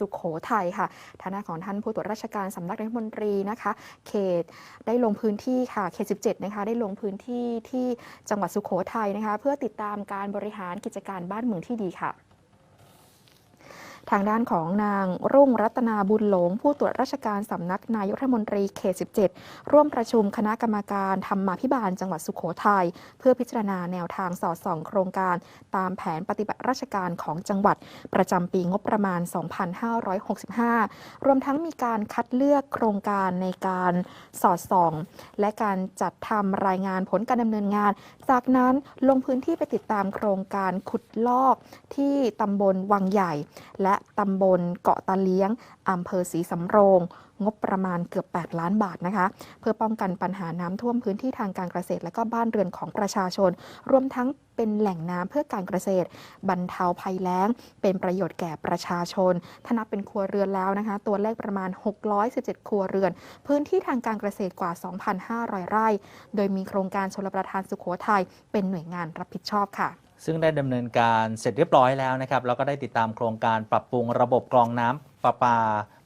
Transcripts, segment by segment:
สุขโขทัยค่ะฐานะของท่านผู้ตรวจราชการสำนักนายกรัฐมนตรีนะคะ เขตได้ลงพื้นที่ค่ะเขต 17 นะคะ ได้ลงพื้นที่ที่จังหวัดสุขโขทัยนะคะ เพื่อติดตามการบริหารกิจการบ้านเมืองที่ดีค่ะ ทางด้านของนางรุ่งรัตนาบุญหลง ผู้ตรวจราชการสำนักนายกรัฐมนตรีเขต 17 ร่วมประชุมคณะกรรมการธรรมาภิบาลจังหวัดสุขโขทัยเพื่อพิจารณาแนวทางสอดส่องโครงการ ตามแผนปฏิบัติราชการของจังหวัด ประจำปีงบประมาณ 2565 รวมทั้งมีการคัดเลือกโครงการในการสอดส่อง และการจัดทำรายงานผลการดำเนินงาน จากนั้นลงพื้นที่ไปติดตามโครงการขุดลอกที่ตำบลวังใหญ่และและตำบลเกาะตาเลี้ยงอำเภอศรีสำโรง งบประมาณเกือบ 8 ล้านบาทนะคะ เพื่อป้องกันปัญหาน้ำท่วมพื้นที่ทางการเกษตร และก็บ้านเรือนของประชาชน รวมทั้งเป็นแหล่งน้ำเพื่อการเกษตร บรรเทาภัยแล้ง เป็นประโยชน์แก่ประชาชนถ้านับเป็นครัวเรือนแล้วนะคะ ตัวเลขประมาณ 617 ครัวเรือน พื้นที่ทางการเกษตรกว่า 2,500 ไร่ โดยมีโครงการชลประทานสุโขทัยเป็นหน่วยงานรับผิดชอบค่ะ ซึ่งได้ดำเนินการเสร็จเรียบร้อยแล้วนะครับแล้วก็ได้ติดตามโครงการปรับปรุงระบบกรองน้ำประปา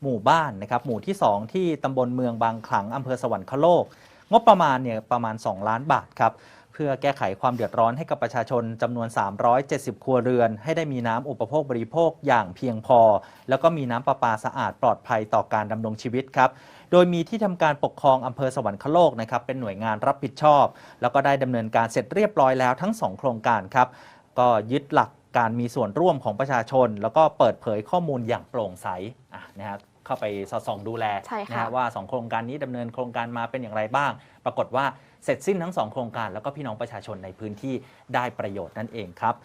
หมู่บ้านนะครับหมู่ที่ 2 ที่ตำบลเมืองบางขลังอำเภอสวรรคโลก งบประมาณเนี่ยประมาณ 2 ล้านบาทครับ เพื่อแก้ไขความเดือดร้อนให้กับประชาชนจำนวน 370 ครัวเรือน ให้ได้มีน้ำอุปโภคบริโภคอย่างเพียงพอ แล้วก็มีน้ำประปาสะอาดปลอดภัยต่อการดำรงชีวิตครับ โดยมีที่ทำการปกครองอำเภอสวรรคโลกนะครับเป็นหน่วยงานรับผิดชอบ แล้วก็ได้ดำเนินการเสร็จเรียบร้อยแล้วทั้ง 2 โครงการครับ ก็ยึดหลักการมีส่วนร่วมของประชาชน แล้วก็เปิดเผยข้อมูลอย่างโปร่งใสอะนะฮะ เข้าไปสอดส่องดูแลใช่ค่ะ นะฮะว่า 2 โครงการนี้ดำเนินโครงการมาเป็นอย่างไรบ้าง ปรากฏว่าเสร็จสิ้นทั้ง 2 โครงการแล้วก็พี่น้องประชาชนในพื้นที่ได้ประโยชน์นั่นเองครับ